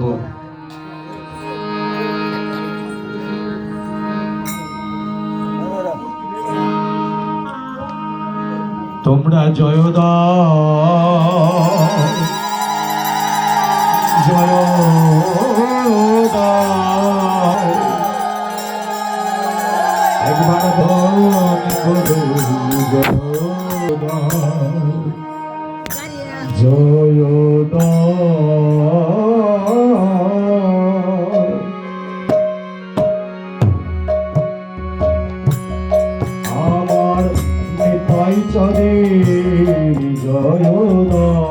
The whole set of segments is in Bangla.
প্রভু তোমরা জয় দাও। জয় একবার ধ্বনি করো জয় জয় নিতাই চরে জয় দাও।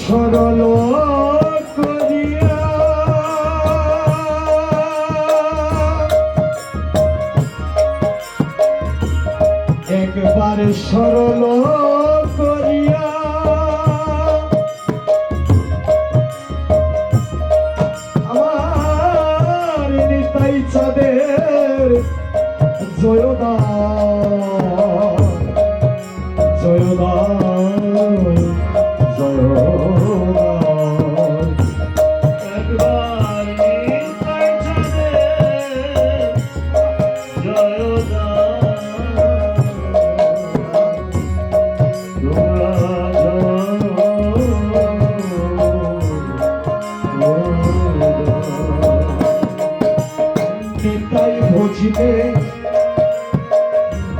সরল করিয়া। একবার সরল ভজিবে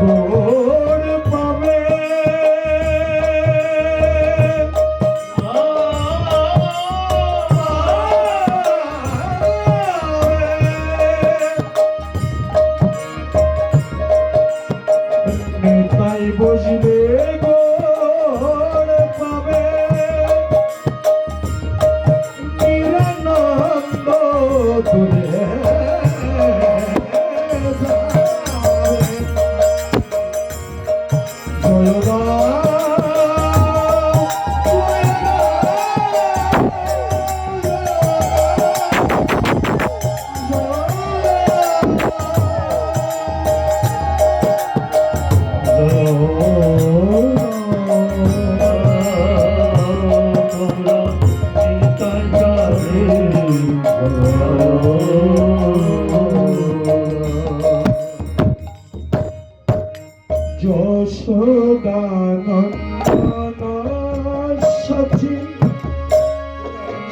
গোর পাবে। নিতাই বসিবে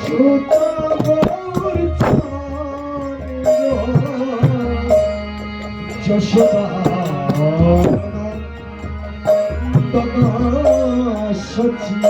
সুতমর যশোদানন্দন সচি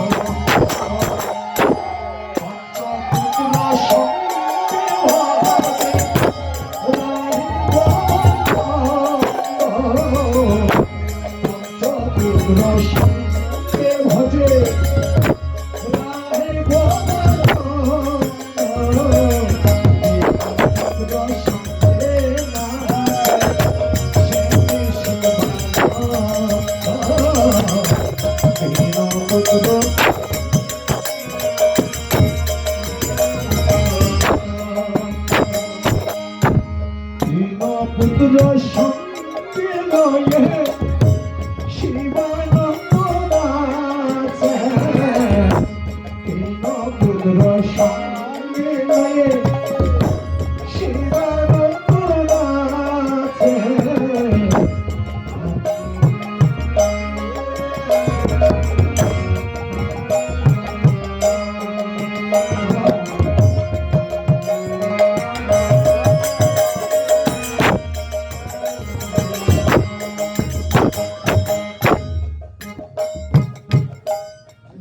পুত্র সঙ্গে লয়ে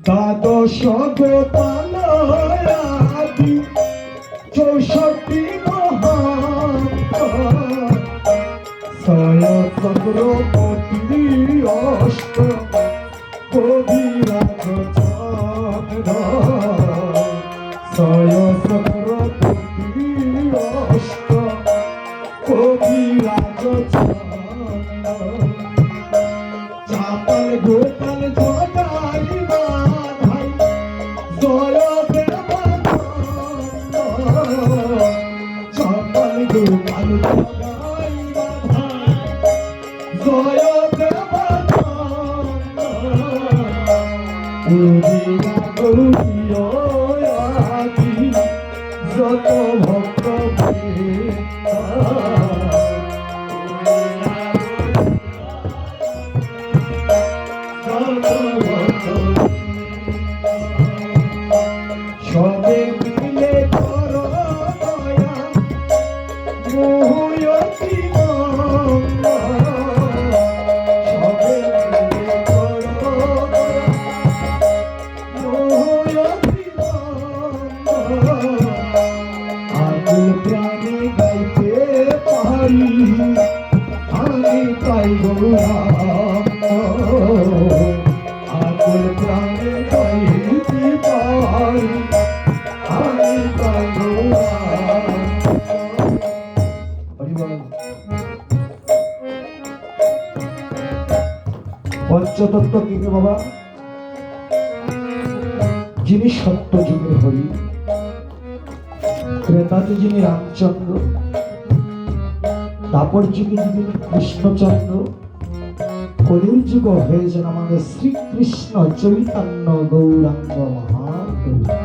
দ্বাদশ গোপালয়াদি চৌষট্টি ছয় অষ্ট কবিরাজ চন্দ্র ছয় চক্রবর্তী বাবা, যিনি সত্য যুগের হরি ত্রেতাতে যিনি রামচন্দ্র, তাপর যুগে যিনি কৃষ্ণচন্দ্র, কলির যুগ হয়েছেন আমাদের শ্রীকৃষ্ণ চৈতন্য গৌরাঙ্গ মহাপ্রভু।